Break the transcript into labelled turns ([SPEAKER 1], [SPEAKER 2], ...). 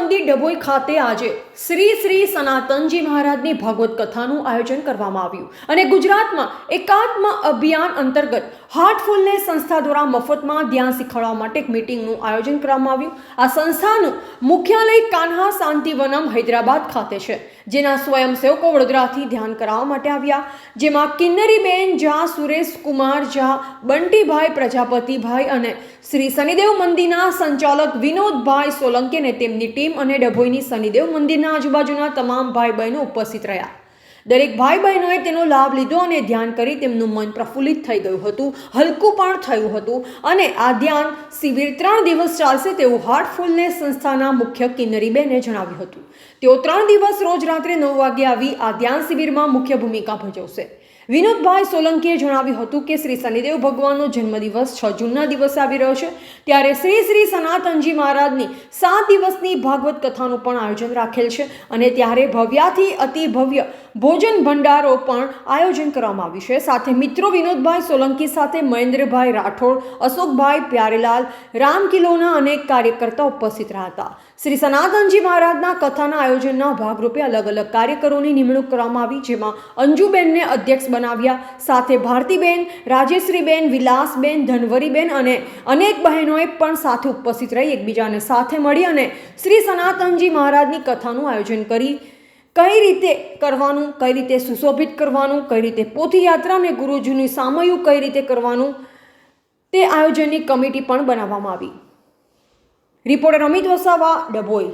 [SPEAKER 1] મંદિર ડભોઈ ખાતે આજે શ્રી શ્રી સનાતનજી મહારાજની ભાગવત કથાનું આયોજન કરવામાં આવ્યું અને ગુજરાતમાં એકાત્મ અભિયાન અંતર્ગત હાર્ટફુલનેસ સંસ્થા દ્વારા મફતમાં ધ્યાન શીખવાડવા માટે એક મિટિંગનું આયોજન કરવામાં આવ્યું. આ સંસ્થાનું મુખ્યાલય કાન્હા શાંતિવનમ હૈદરાબાદ ખાતે છે, જેના સ્વયંસેવકો વડોદરાથી ધ્યાન કરાવવા માટે આવ્યા. જેમાં કિન્નરીબેન ઝા સુરેશ કુમાર ઝા બંટીભાઈ પ્રજાપતિભાઈ અને શ્રી શનિદેવ મંદિરના સંચાલક વિનોદભાઈ સોલંકી અને તેમની ટીમ અને ડભોઈની શનિદેવ મંદિરના આજુબાજુના તમામ ભાઈ બહેનો ઉપસ્થિત રહ્યા. દરેક ભાઈ બહેનોએ તેનો લાભ લીધો અને ધ્યાન કરી તેમનું મન પ્રફુલ્લિત થઈ ગયું હતું, હલકું પણ થયું હતું. અને આ ધ્યાન શિબિર ત્રણ દિવસ ચાલશે તેવું હાર્ટફુલનેસ સંસ્થાના મુખ્ય કિન્નરીબેને જણાવ્યું હતું. તેઓ ત્રણ દિવસ રોજ રાત્રે નવ વાગે આવી આ ધ્યાન શિબિરમાં મુખ્ય ભૂમિકા ભજવશે. વિનોદભાઈ સોલંકીએ જણાવ્યું હતું કે શ્રી શનિદેવ ભગવાનનો જન્મદિવસ છ જૂનના દિવસે આવી રહ્યો છે. ત્યારે શ્રી શ્રી સનાતનજી મહારાજની સાત દિવસની ભાગવત કથાનું પણ આયોજન રાખેલ છે અને ત્યારે ભવ્યાથી અતિ ભવ્ય ભોજન ભંડારો પણ આયોજન કરવામાં આવ્યું છે. સાથે મિત્રો, વિનોદભાઈ સોલંકી સાથે મહેન્દ્રભાઈ રાઠોડ, અશોકભાઈ પ્યારેલાલ, રામકિલોના અનેક કાર્યકર્તા ઉપસ્થિત રહ્યા હતા. શ્રી સનાતનજી મહારાજના કથાના આયોજનના ભાગરૂપે અલગ અલગ કાર્યકરોની નિમણૂક કરવામાં આવી, જેમાં અંજુબેનને અધ્યક્ષ બનાવ્યા. સાથે ભારતીબેન, રાજેશ્રીબેન, વિલાસબેન, ધનવરીબેન અને અનેક બહેનોએ પણ સાથે ઉપસ્થિત રહી એકબીજાને સાથે મળી અને શ્રી સનાતનજી મહારાજની કથાનું આયોજન કરી. કઈ રીતે કરવાનું, કઈ રીતે સુશોભિત કરવાનું, કઈ રીતે પોથીયાત્રા અને ગુરુજીની સામયું કઈ રીતે કરવાનું, તે આયોજનની કમિટી પણ બનાવવામાં આવી. રિપોર્ટર અમિત વસાવા, ડભોઈ.